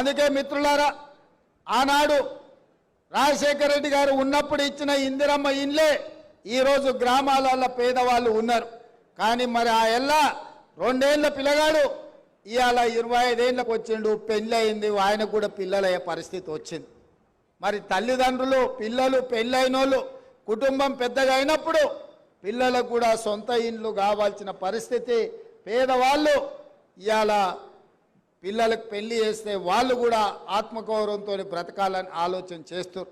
అందుకే మిత్రులారా ఆనాడు రాజశేఖర రెడ్డి గారు ఉన్నప్పుడు ఇచ్చిన ఇందిరమ్మ ఇండ్లే ఈరోజు గ్రామాలలో పేదవాళ్ళు ఉన్నారు. కానీ మరి ఆ ఎల్ల రెండేళ్ళ పిల్లగాడు ఇవాళ ఇరవై ఐదేళ్ళకు వచ్చిండు పెళ్ళయింది ఆయనకు కూడా పిల్లలయ్యే పరిస్థితి వచ్చింది. మరి తల్లిదండ్రులు పిల్లలు పెళ్ళైనోళ్ళు కుటుంబం పెద్దగా అయినప్పుడు పిల్లలకు కూడా సొంత ఇండ్లు కావాల్సిన పరిస్థితి. పేదవాళ్ళు ఇవాళ పిల్లలకు పెళ్ళి చేస్తే వాళ్ళు కూడా ఆత్మగౌరవంతో బ్రతకాలని ఆలోచన చేస్తారు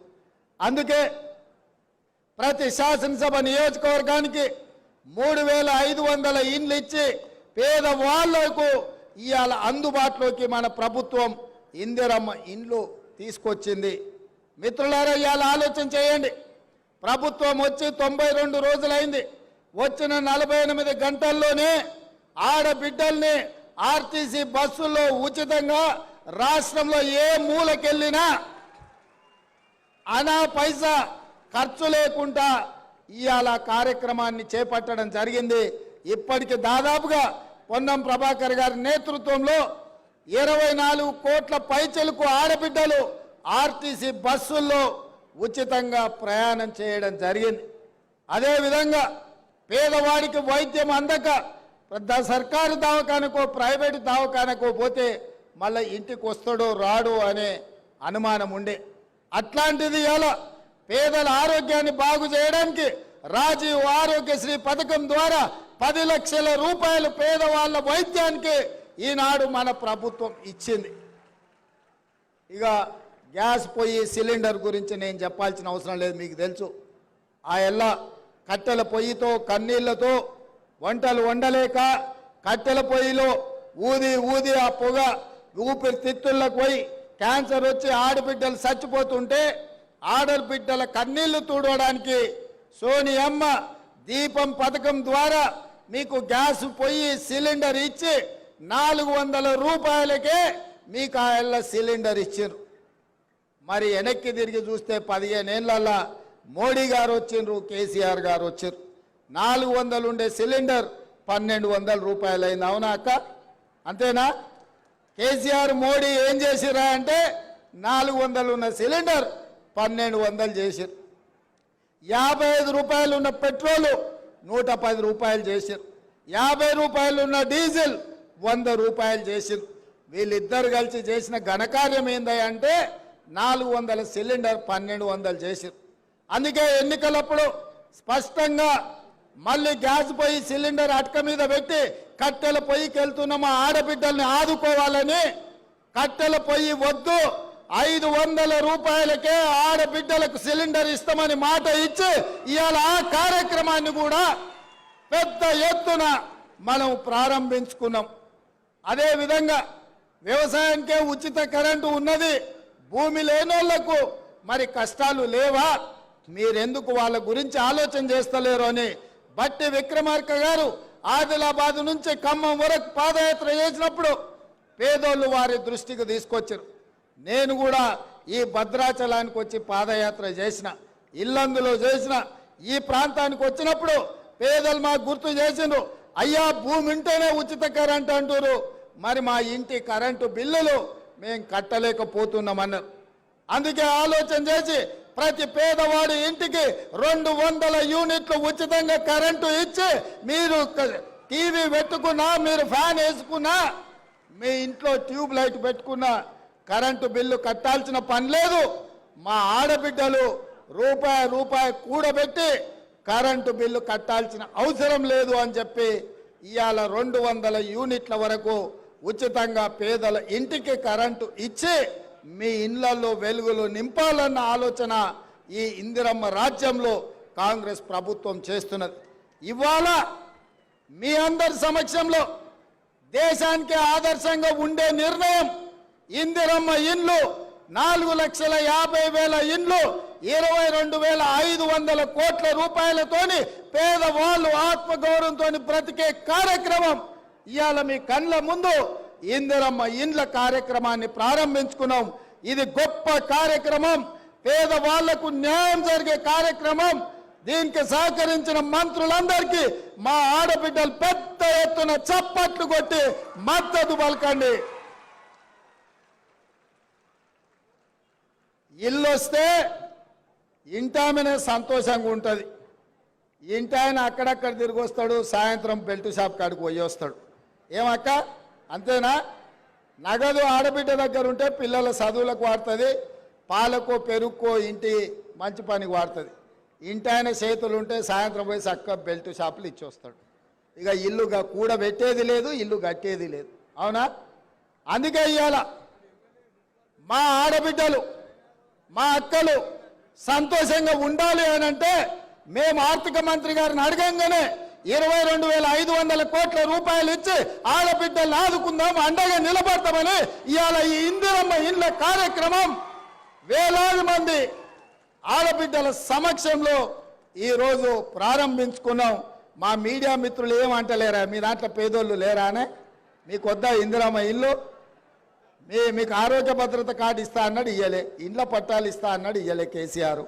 అందుకే ప్రతి శాసనసభ నియోజకవర్గానికి మూడు వేల ఐదు వందల ఇండ్లు ఇచ్చి పేదవాళ్ళకు ఇవాళ అందుబాటులోకి మన ప్రభుత్వం ఇందిరమ్మ ఇండ్లు తీసుకొచ్చింది. మిత్రులారా ఇవాళ ఆలోచన చేయండి. ప్రభుత్వం వచ్చి తొంభై రెండు రోజులైంది. వచ్చిన నలభై ఎనిమిది గంటల్లోనే ఆడబిడ్డల్ని ఆర్టీసీ బస్సుల్లో ఉచితంగా రాష్ట్రంలో ఏ మూలకెళ్ళినా అనా పైసా ఖర్చు లేకుండా ఇవాళ కార్యక్రమాన్ని చేపట్టడం జరిగింది. ఇప్పటికి దాదాపుగా పొన్నం ప్రభాకర్ గారి నేతృత్వంలో ఇరవై నాలుగు కోట్ల పైచలకు ఆడబిడ్డలు ఆర్టీసీ బస్సుల్లో ఉచితంగా ప్రయాణం చేయడం జరిగింది. అదేవిధంగా పేదవాడికి వైద్యం అందక పెద్ద సర్కారు దవాఖానకో ప్రైవేటు దవాఖానకో పోతే మళ్ళీ ఇంటికి వస్తాడో రాడు అనే అనుమానం ఉండే. అట్లాంటిది ఎలా? పేదల ఆరోగ్యాన్ని బాగు చేయడానికి రాజీవ్ ఆరోగ్యశ్రీ పథకం ద్వారా పది లక్షల రూపాయలు పేదవాళ్ళ వైద్యానికి ఈనాడు మన ప్రభుత్వం ఇచ్చింది. ఇక గ్యాస్ పొయ్యి సిలిండర్ గురించి నేను చెప్పాల్సిన అవసరం లేదు మీకు తెలుసు. ఆ ఎల్ల కట్టెల పొయ్యితో కన్నీళ్ళతో వంటలు వండలేక కట్టెల పొయ్యిలో ఊది ఊది ఆ పొగ ఊపిరితిత్తుల్లోకి పోయి క్యాన్సర్ వచ్చి ఆడబిడ్డలు చచ్చిపోతుంటే ఆడబిడ్డల కన్నీళ్ళు తుడవడానికి సోనియమ్మ దీపం పథకం ద్వారా మీకు గ్యాస్ పొయ్యి సిలిండర్ ఇచ్చి నాలుగు వందల రూపాయలకే మీకు ఆ సిలిండర్ ఇచ్చిండ్రు. మరి వెనక్కి తిరిగి చూస్తే పదిహేను ఏళ్ళ మోడీ గారు వచ్చిండ్రు కేసీఆర్ గారు వచ్చారు నాలుగు వందలు ఉండే సిలిండర్ పన్నెండు వందల రూపాయలు అయింది అవునా అక్క? అంతేనా? కేసీఆర్ మోడీ ఏం చేసిరా అంటే నాలుగు వందలు ఉన్న సిలిండర్ పన్నెండు వందలు చేసిరు యాభై ఐదు రూపాయలు ఉన్న పెట్రోలు నూట పది రూపాయలు చేసిరు యాభై రూపాయలు ఉన్న డీజిల్ వంద రూపాయలు చేసిరు వీళ్ళిద్దరు కలిసి చేసిన ఘనకార్యం ఏందంటే నాలుగు వందల సిలిండర్ పన్నెండు వందలు చేసిరు అందుకే ఎన్నికలప్పుడు స్పష్టంగా మళ్ళీ గ్యాస్ పొయ్యి సిలిండర్ అటక మీద పెట్టి కట్టెల పొయ్యికి వెళ్తున్న మా ఆడబిడ్డల్ని ఆదుకోవాలని కట్టెల పొయ్యి వద్దు ఐదు వందల రూపాయలకే ఆడబిడ్డలకు సిలిండర్ ఇస్తామని మాట ఇచ్చి ఇవాళ ఆ కార్యక్రమాన్ని కూడా పెద్ద ఎత్తున మనం ప్రారంభించుకున్నాం. అదేవిధంగా వ్యవసాయానికే ఉచిత కరెంటు ఉన్నది భూమి లేనోళ్ళకు మరి కష్టాలు లేవా? మీరెందుకు వాళ్ళ గురించి ఆలోచన చేస్తలేరు అని బట్టి విక్రమార్క గారు ఆదిలాబాద్ నుంచి ఖమ్మం వరకు పాదయాత్ర చేసినప్పుడు పేదోళ్ళు వారి దృష్టికి తీసుకొచ్చారు. నేను కూడా ఈ భద్రాచలానికి వచ్చి పాదయాత్ర చేసిన ఇల్లందులో చేసిన ఈ ప్రాంతానికి వచ్చినప్పుడు పేదలు మాకు గుర్తు చేసిండ్రు అయ్యా భూమి ఉంటేనే ఉచిత కరెంట్ అంటారు మరి మా ఇంటి కరెంటు బిల్లులు మేము కట్టలేకపోతున్నామన్నారు. అందుకే ఆలోచన చేసి ప్రతి పేదవాడి ఇంటికి రెండు వందల యూనిట్లు ఉచితంగా కరెంటు ఇచ్చి మీరు టీవీ పెట్టుకున్నా మీరు ఫ్యాన్ వేసుకున్నా మీ ఇంట్లో ట్యూబ్ లైట్ పెట్టుకున్నా కరెంటు బిల్లు కట్టాల్సిన పని లేదు. మా ఆడబిడ్డలు రూపాయి రూపాయి కూడబెట్టి కరెంటు బిల్లు కట్టాల్సిన అవసరం లేదు అని చెప్పి ఇవాళ రెండు వందల యూనిట్ల వరకు ఉచితంగా పేదల ఇంటికి కరెంటు ఇచ్చి మీ ఇళ్ళలో వెలుగులు నింపాలన్న ఆలోచన ఈ ఇందిరమ్మ రాజ్యంలో కాంగ్రెస్ ప్రభుత్వం చేస్తున్నది. ఇవాళ మీ అందరి సమక్షంలో దేశానికి ఆదర్శంగా ఉండే నిర్ణయం ఇందిరమ్మ ఇండ్లు నాలుగు లక్షల యాభై వేల ఇండ్లు ఇరవై రెండు వేల ఐదు వందల కోట్ల రూపాయలతోని పేదవాళ్ళు ఆత్మగౌరవంతో బ్రతికే కార్యక్రమం. ఇవాళ మీ కళ్ళ ముందు ఇందిరమ్మ ఇండ్ల కార్యక్రమాన్ని ప్రారంభించుకున్నాం. ఇది గొప్ప కార్యక్రమం. పేదవాళ్ళకు న్యాయం జరిగే కార్యక్రమం. దీనికి సహకరించిన మంత్రులందరికీ మా ఆడబిడ్డలు పెద్ద ఎత్తున చప్పట్లు కొట్టి మద్దతు పలకండి. ఇల్లు వస్తే ఇంటామనే సంతోషంగా ఉంటుంది. ఇంటాయన అక్కడక్కడ తిరిగి వస్తాడు సాయంత్రం బెల్ట్ షాప్ కాడికి పోయి వస్తాడు. ఏమక్క? అంతేనా? నగదు ఆడబిడ్డ దగ్గర ఉంటే పిల్లల చదువులకు వాడుతుంది పాలకో పెరుగుకో ఇంటి మంచి పనికి వాడుతుంది. ఇంటాయన చేతులు ఉంటే సాయంత్రం పోయి చక్క బెల్ట్ షాపులు ఇచ్చొస్తాడు. ఇక ఇల్లు కూడబెట్టేది లేదు ఇల్లు కట్టేది లేదు. అవునా? అందుకే ఇవాళ మా ఆడబిడ్డలు మా అక్కలు సంతోషంగా ఉండాలి అని అంటే మేము ఆర్థిక మంత్రి గారిని అడగంగానే ఇరవై రెండు వేల ఐదు వందల కోట్ల రూపాయలు ఇచ్చి ఆడబిడ్డలు ఆదుకుందాం అండగా నిలబడతామని ఇవాళ ఈ ఇందిరమ్మ ఇండ్ల కార్యక్రమం వేలాది మంది ఆడబిడ్డల సమక్షంలో ఈరోజు ప్రారంభించుకున్నాం. మా మీడియా మిత్రులు ఏమంటలేరా మీ దాంట్లో పేదోళ్ళు లేరా అనే? మీకు వద్దా ఇందిరమ్మ ఇల్లు? మీ మీకు ఆరోగ్య భద్రత కార్డు ఇస్తా అన్నాడు ఇయ్యలే. ఇండ్ల పట్టాలు ఇస్తా అన్నాడు ఇయ్యలే కేసీఆర్.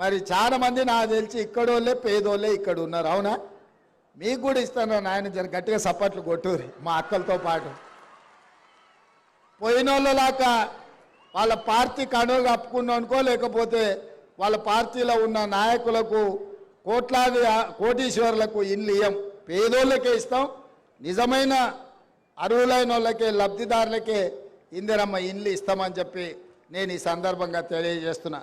మరి చాలా మంది నాకు తెలిసి ఇక్కడోళ్ళే పేదోళ్ళే ఇక్కడ ఉన్నారు అవునా? మీకు కూడా ఇస్తాను నాయన జర గట్టిగా సప్పట్లు కొట్టుర్రి మా అక్కలతో పాటు. పోయినోళ్ళలాగా వాళ్ళ పార్టీ కనులు కప్పుకున్నాం అనుకో లేకపోతే వాళ్ళ పార్టీలో ఉన్న నాయకులకు కోట్లాది కోటీశ్వరులకు ఇల్లు ఇయ్యం. పేదోళ్ళకే ఇస్తాం నిజమైన అర్హులైన వాళ్ళకే లబ్ధిదారులకే ఇందిరమ్మ ఇల్లు ఇస్తామని చెప్పి నేను ఈ సందర్భంగా తెలియజేస్తున్నా.